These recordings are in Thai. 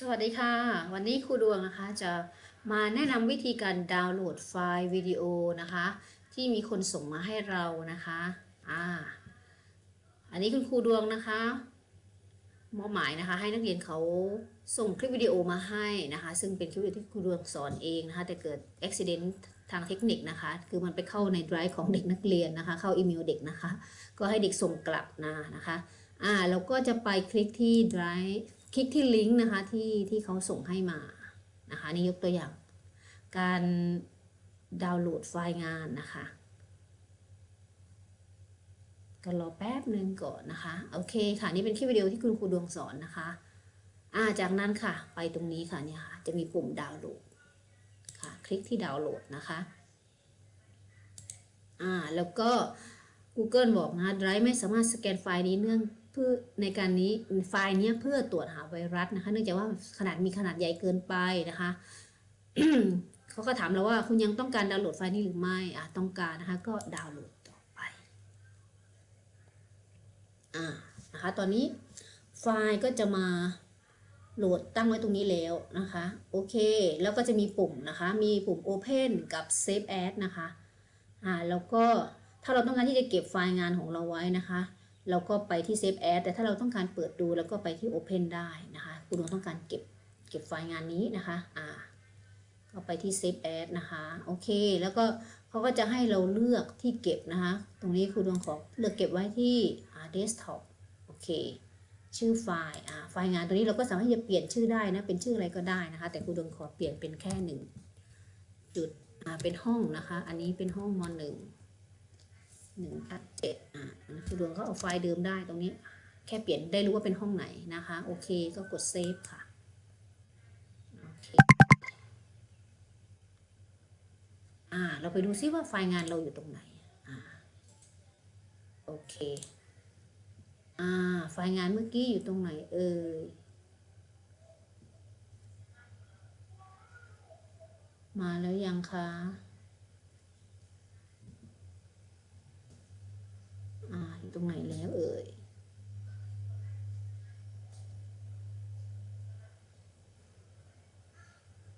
สวัสดีค่ะ วันนี้ครูดวงนะคะจะมาแนะนำวิธีการดาวน์โหลดไฟล์วิดีโอนะคะ ที่มีคนส่งมาให้เรานะคะอ่าอันนี้คุณครูดวงนะคะมอบหมายนะคะ ให้นักเรียนเขาส่งคลิปวิดีโอมาให้นะคะ ซึ่งเป็นคลิปวิดีโอที่ครูดวงสอนเองนะคะ แต่เกิดอุบิเหตุทางเทคนิคนะคะ คือมันไปเข้าในไดรฟ์ของเด็กนักเรียนนะคะ เข้าอีเมลเด็กนะคะ ก็ให้เด็กส่งกลับนะนะคะอ่าแล้วก็จะไปคลิกที่ไดรฟ์ คลิกที่ลิงก์นะคะที่ที่เขาส่งให้มานะคะนี่ยกตัวอย่าง การดาวน์โหลดไฟล์งานนะคะก็รอแป๊บหนึ่งก่อนนะคะ โอเคค่ะ นี่เป็นคลิปวิดีโอที่คุณครูดวงสอนนะคะ อ่าจากนั้นค่ะ ไปตรงนี้ค่ะเนี่ยค่ะ จะมีปุ่มดาวน์โหลดค่ะ คลิกที่ดาวน์โหลดนะคะ อ่าแล้วก็ Google บอกนะ Drive ไม่สามารถสแกนไฟล์นี้เนื่อง เพื่อในการนี้ไฟล์เนี้ยเพื่อตรวจหาไวรัสนะคะ เนื่องจากว่าขนาดมีขนาดใหญ่เกินไปนะคะเขาก็ถามเราว่าคุณยังต้องการดาวน์โหลดไฟล์นี้หรือไม่อะต้องการนะคะ ก็ดาวน์โหลดต่อไปอ่านะคะ ตอนนี้ไฟล์ก็จะมาโหลดตั้งไว้ตรงนี้แล้วนะคะ โอเค แล้วก็จะมีปุ่มนะคะ มีปุ่ม Open กับ Save As นะคะ อ่า แล้วก็ถ้าเราต้องการที่จะเก็บไฟล์งานของเราไว้นะคะ เราก็ไปที่ Save As แต่ถ้าเราต้องการเปิดดูแล้วก็ไปที่ Open ได้นะคะคุณดวงต้องการเก็บเก็บไฟล์งานนี้นะคะอ่าก็ไปที่ Save As นะคะโอเค แล้วก็เขาก็จะให้เราเลือกที่เก็บนะคะตรงนี้คุณดวงขอเลือกเก็บไว้ที่อ่า Desktop โอเคชื่อไฟล์อ่าไฟล์งานตัวนี้เราก็สามารถจะเปลี่ยนชื่อได้นะเป็นชื่ออะไรก็ได้นะคะ แต่คุณดวงขอเปลี่ยนเป็นแค่หนึ่งจุดอ่าเป็นห้องนะคะ อันนี้เป็นห้องมหนึ่งหนึ่งทัดเจ็ดอ่า คือดวงก็เอาไฟล์เดิมได้ตรงนี้ แค่เปลี่ยนได้รู้ว่าเป็นห้องไหนนะคะ โอเคก็กดเซฟค่ะโอเคอ่าเราไปดูซิว่าไฟล์งานเราอยู่ตรงไหนอ่าโอเคอ่าไฟล์งานเมื่อกี้อยู่ตรงไหนเอ่ยมาแล้วยังคะ อ่าอยู่ ตรงไหนแล้วเอ่ย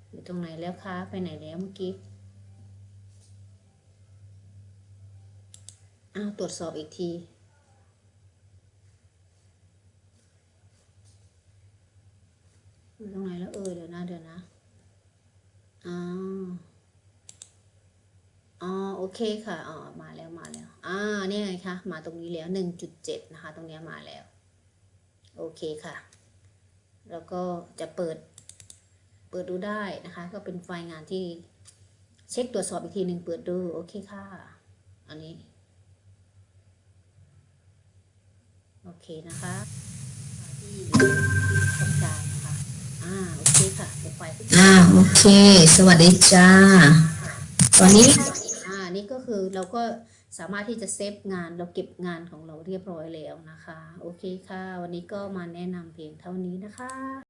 อยู่ตรงไหนแล้วคะไปไหนแล้วเมื่อกี้อ้าวตรวจสอบอีกทีอยู่ตรงไหนแล้วเอ่ยเดี๋ยวนะเดี๋ยวนะอ้าวอ๋อโอเคค่ะอ๋อมาแล้วมาแล้ว อ่านี่ไงคะมาตรงนี้แล้วหนึ่งจุดเจ็ดนะคะ ตรงเนี้ยมาแล้ว โอเคค่ะ แล้วก็จะเปิด เปิดดูได้นะคะ ก็เป็นไฟล์งานที่เช็คตรวจสอบอีกทีหนึ่งเปิดดู โอเคค่ะ อันนี้ โอเคนะคะที่ต้องการนะคะ อ่า โอเคค่ะเดี๋ยวไปอ่า โอเค สวัสดีจ้า ตอนนี้ อ่า นี่ก็คือเราก็ สามารถที่จะเซฟงานเราเก็บงานของเราเรียบร้อยแล้วนะคะ โอเคค่ะ วันนี้ก็มาแนะนำเพียงเท่านี้นะคะ